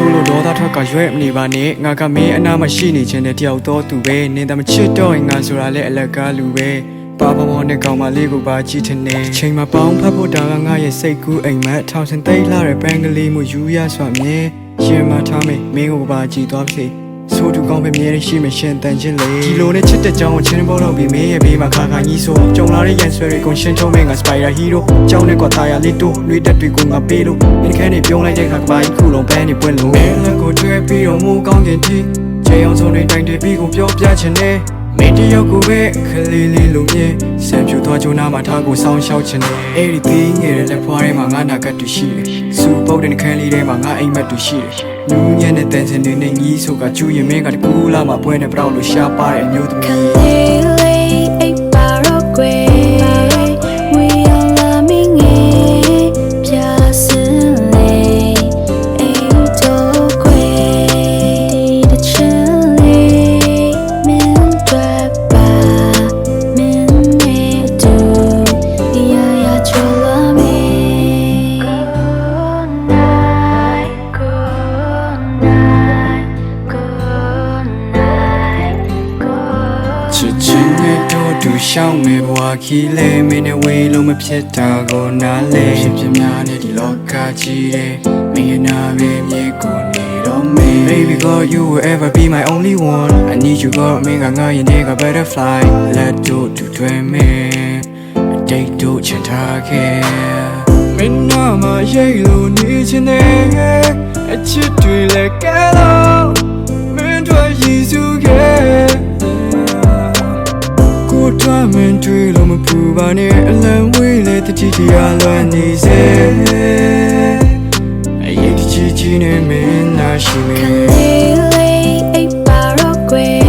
ဆိုလို့ဒေါသထွက်ကရွဲ့မနေပါနဲ့ငါကမင်းအနာမရှိနေခြင်းတဲ့တယောက်တော့သူပဲနင်တမချစ်တော့ရင်ငါဆိုတာလဲအလကားလူပဲပါပမောနဲ့ကောင်မလေးကိုပါကြည့်ထနေချိန်မှာပေါင်းဖတ်ဖို့တာကငါရဲ့စိတ်ကူးအိမ်မက်ထောင်စင်သိမ်းလာတဲ့ပန်းကလေးမှုယူရစွာမြဲရင်မထားမေမင်းကိုပါကြည့်သွားပြီ ဆိုတူကောင်းပဲမြဲရှိမရှင်တန်ချင်းလေဒီလိုနဲ့ချစ်တဲ့ကြောင်းချင်းပေါ်တော့ပြီးမင်းရဲ့ဘေးမှာခါခါကြီးဆိုကြုံလာတဲ့ရန်ဆွဲတွေကိုရှင်းချုံးမင်းကစပိုင်ရာဟီးရိုကြောင်းနဲ့ကွာတာယာလေးတို့လွေးတက်တွေကိုငါပေးလို့မင်းခန်းနေပြုံးလိုက်တဲ့ခါကပါကြီးခုလုံးပန်းနေပွင့်လို့မင်းလက်ကိုတွေ့ပြီးတော့မူကောင်းခြင်းတီချေအောင်ဆုံးတွေတိုင်းတွေပြီးကိုပြောပြချင်တယ် မင်းတယောက်ကိုပဲခလေးလေးလိုမြင်ဆံပြူသွားကြုံနာမှာထားကိုစောင်းရှောက်ချင်တယ်အဲ့ဒီသေးငယ်တဲ့လက်ဖွားထဲမှာငါနာကတ်တူရှိတယ်စူပုတ်တဲ့ခန်းလေးထဲမှာငါအိမ်မက်တူရှိတယ်နူးညံ့တဲ့တန်စင်တွေနဲ့ညီးဆိုကကျူရင်မင်းကတကူလာမှာပွဲနဲ့ပရောက်လို့ရှားပါတဲ့အမျိုးသမီး ရှောင်းနေဘဝခီးလဲမင်းနဲ့ဝေးလုံးမဖြစ်တာကိုနားလဲဖြစ်ဖြစ်များနဲ့ဒီလောကကြီးရဲ့မင်းရဲ့နာပဲမြေကိုနေတော့မင်း Baby girl you will ever be my only one I need you girl မင်းကငါရင်တဲ့က butterfly let do to dream me date do ချင်ထားခဲ့မင်းနာမရိတ်လို့နေချင်တဲ့အချစ်တွေလည်းကဲ လေတတိတရားလွမ်းနေစေအရေးကြီးကြီးနဲ့မင်းနာရှိမေ Kalele ay parokwe